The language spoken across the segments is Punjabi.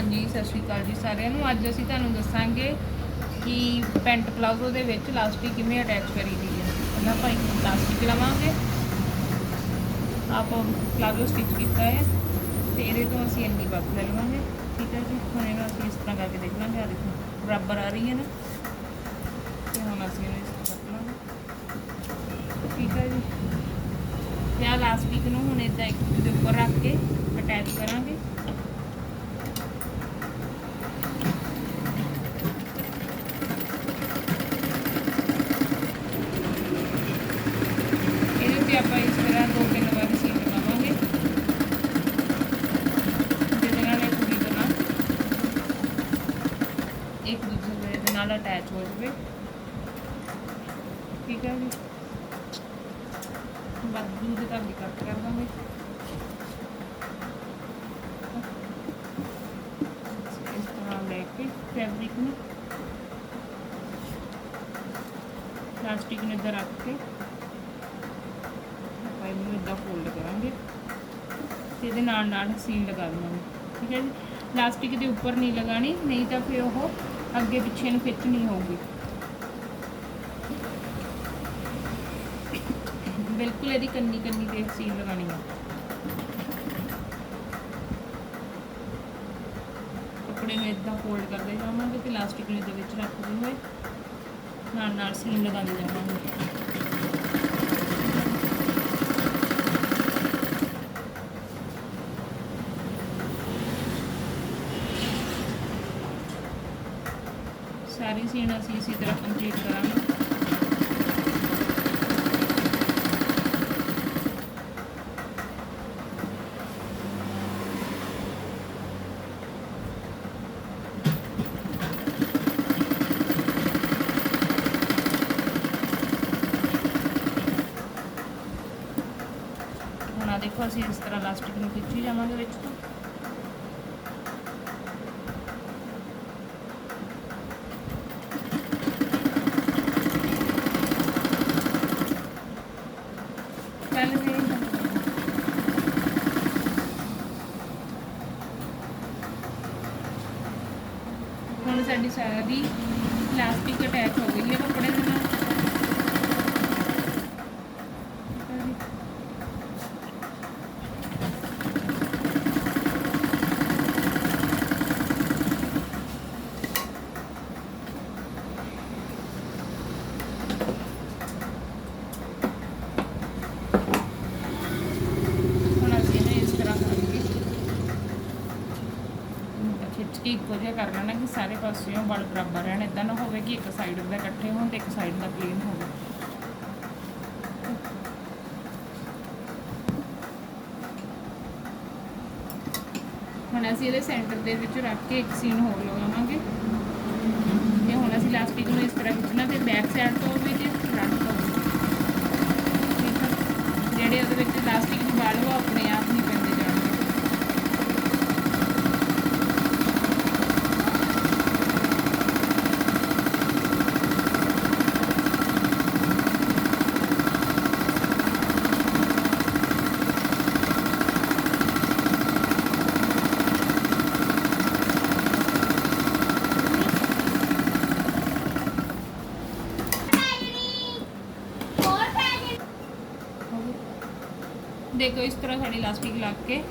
ਹਾਂਜੀ, ਸਤਿ ਸ਼੍ਰੀ ਅਕਾਲ ਜੀ ਸਾਰਿਆਂ ਨੂੰ। ਅੱਜ ਅਸੀਂ ਤੁਹਾਨੂੰ ਦੱਸਾਂਗੇ ਕਿ ਪੈਂਟ ਪਲਾਜ਼ੋ ਦੇ ਵਿੱਚ ਲਾਸਟਿਕ ਕਿਵੇਂ ਅਟੈਚ ਕਰੀ ਦੀ ਹੈ। ਪਹਿਲਾਂ ਆਪਾਂ ਇੱਕ ਲਾਸਟਿਕ ਲਵਾਂਗੇ। ਆਪਾਂ ਪਲਾਜ਼ੋ ਸਟਿਚ ਕੀਤਾ ਹੈ ਤੇ ਇਹਦੇ ਤੋਂ ਅਸੀਂ ਇੰਨੀ ਵੱਖ ਲੈ ਲਵਾਂਗੇ। ਠੀਕ ਹੈ ਜੀ, ਹੁਣ ਇਹਨੂੰ ਅਸੀਂ ਇਸ ਤਰ੍ਹਾਂ ਕਰਕੇ ਦੇਖ ਲਾਂਗੇ। ਆ ਦੇਖੋ, ਬਰਾਬਰ ਆ ਰਹੀ ਹੈ ਨਾ। ਤੇ ਹੁਣ ਅਸੀਂ ਇਹਨੂੰ ਇਸ ਤਰ੍ਹਾਂ ਕੱਟ ਲਾਂਗੇ। ਠੀਕ ਹੈ ਜੀ। ਤੇ ਆਹ ਲਾਸਟਿਕ ਨੂੰ ਹੁਣ ਇਦਾਂ ਇੱਕ ਦੇ ਉੱਪਰ ਰੱਖ ਕੇ ਅਟੈਚ ਕਰਾਂਗੇ ਇਹਦੇ ਉੱਤੇ ਆਪਾਂ ਇਸ ਤਰ੍ਹਾਂ ਦੋ ਤਿੰਨ ਵਾਰ ਸੀਨ ਲਗਾਵਾਂਗੇ ਜਿਹਦੇ ਨਾਲ ਇਹ ਪੂਰੀ ਤਰ੍ਹਾਂ ਇੱਕ ਦੂਜੇ ਦੇ ਨਾਲ ਅਟੈਚ ਹੋ ਜਾਵੇ। ਠੀਕ ਹੈ ਜੀ। ਬਾਕੀ ਦੇ ਤਾਂ ਵੀ ਕੱਟ ਕਰ ਦਾਂਗੇ। ਇਸ ਤਰ੍ਹਾਂ ਲੈ ਕੇ ਫੈਬਰਿਕ ਨੂੰ। ਪਲਾਸਟਿਕ ਨੂੰ ਇੱਧਰ ਰੱਖ ਕੇ। ਇਹਨੂੰ ਇੱਦਾਂ ਫੋਲਡ ਕਰਾਂਗੇ ਤੇ ਇਹਦੇ ਨਾਲ ਨਾਲ ਸੀਨ ਲਗਾ ਦੇਵਾਂਗੇ, ਠੀਕ ਹੈ ਜੀ? ਪਲਾਸਟਿਕ ਦੇ ਉੱਪਰ ਨਹੀਂ ਲਗਾਣੀ ਨਹੀਂ ਤਾਂ ਫਿਰ ਉਹ ਅੱਗੇ ਪਿੱਛੇ ਨੂੰ ਖਿੱਚ ਨਹੀਂ ਹੋਊਗੀ। ਬਿਲਕੁਲ ਇਹਦੀ ਕੰਨੀ ਕੰਨੀ ਤੇ ਸੀਨ ਲਗਾਣੀ ਹੈ ਕੱਪੜੇ ਨੂੰ ਇਦਾਂ ਫੋਲਡ ਕਰਦੇ ਜਾਵਾਂਗੇ ਤੇ ਪਲਾਸਟਿਕ ਨੂੰ ਇਹਦੇ ਵਿੱਚ ਰੱਖਦੇ ਹੋਏ ਨਾਲ ਨਾਲ ਸੀਨ ਲਗਾਉਂਦੇ ਜਾਵਾਂਗੇ। ਸਾਰੀ ਸੀਨ ਅਸੀਂ ਇਸੇ ਤਰ੍ਹਾਂ ਕੰਪਲੀਟ ਕਰਾਂਗੇ ਹੁਣ ਆ ਦੇਖੋ ਅਸੀਂ ਇਸ ਤਰ੍ਹਾਂ ਲਾਸਟਿਕ ਨੂੰ ਖਿੱਚੀ ਜਾਵਾਂਗੇ ਵਿੱਚ ਤੋਂ ਚੱਲ ਵੀ ਹੁਣ ਸਾਡੀ ਸਾਰੀ ਪਲਾਸਟਿਕ ਅਟੈਚ ਹੋ ਗਈ ਹੈ ਕੱਪੜੇ ਦੇ ਨਾਲ ਠੀਕ ਹੈ ਜੀ। ਹੁਣ ਅਸੀਂ ਇਹਨੂੰ ਇਸ ਤਰ੍ਹਾਂ ਕਰਕੇ ਇਹਨੂੰ ਖਿੱਚ ਕੇ ਇੱਕੋ ਜਿਹਾ ਕਰ ਲੈਣਾ ਕਿ ਸਾਰੇ ਪਾਸਿਓਂ ਬਲ ਬਰਾਬਰ ਰਹਿਣ ਇਦਾਂ ਨਾ ਹੋਵੇ ਕਿ ਇੱਕ ਸਾਈਡ ਦਾ ਇਕੱਠੇ ਹੋਣ ਤੇ ਇੱਕ ਸਾਈਡ ਦਾ ਪਲੇਨ ਹੋਵੇ। ਹੁਣ ਅਸੀਂ ਇਹਦੇ ਸੈਂਟਰ ਦੇ ਵਿੱਚ ਰੱਖ ਕੇ ਇੱਕ ਸੀਨ ਹੋਰ ਲਗਾਵਾਂਗੇ ਤੇ ਹੁਣ ਅਸੀਂ ਲਾਸਟਿਕ ਨੂੰ ਇਸ ਤਰ੍ਹਾਂ ਖਿੱਚਣਾ ਤੇ ਬੈਕ ਸਾਈਡ ਤੋਂ ਵੀ ਤੇ ਫਰੰਟ ਤੋਂ ਵੀ ਠੀਕ ਹੈ ਜਿਹੜੇ ਉਹਦੇ ਵਿੱਚ ਲਾਸਟਿਕ ਦੀ ਵਾਲ ਉਹ ਆਪਣੇ ਆਪ ਨਹੀਂ ਪੈਂਦੇ ਜਾਣਗੇ ਦੇਖੋ ਇਸ ਤਰ੍ਹਾਂ ਸਾਡੀ ਇਲਾਸਟਿਕ ਲੱਗ ਕੇ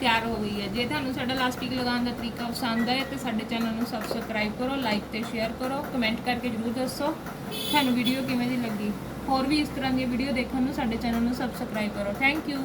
ਤਿਆਰ ਹੋ ਗਈ ਹੈ। ਜੇ ਤੁਹਾਨੂੰ ਸਾਡਾ ਇਲਾਸਟਿਕ ਲਗਾਉਣ ਦਾ ਤਰੀਕਾ ਪਸੰਦ ਆਏ ਤੇ ਸਾਡੇ ਚੈਨਲ ਨੂੰ ਸਬਸਕ੍ਰਾਈਬ ਕਰੋ ਲਾਈਕ ਤੇ ਸ਼ੇਅਰ ਕਰੋ ਕਮੈਂਟ ਕਰਕੇ ਜਰੂਰ ਦੱਸੋ ਤੁਹਾਨੂੰ ਵੀਡੀਓ ਕਿਵੇਂ ਦੀ ਲੱਗੀ। ਹੋਰ ਵੀ ਇਸ ਤਰ੍ਹਾਂ ਦੀਆਂ ਵੀਡੀਓ ਦੇਖਣ ਨੂੰ ਸਾਡੇ ਚੈਨਲ ਨੂੰ ਸਬਸਕ੍ਰਾਈਬ ਕਰੋ। Thank you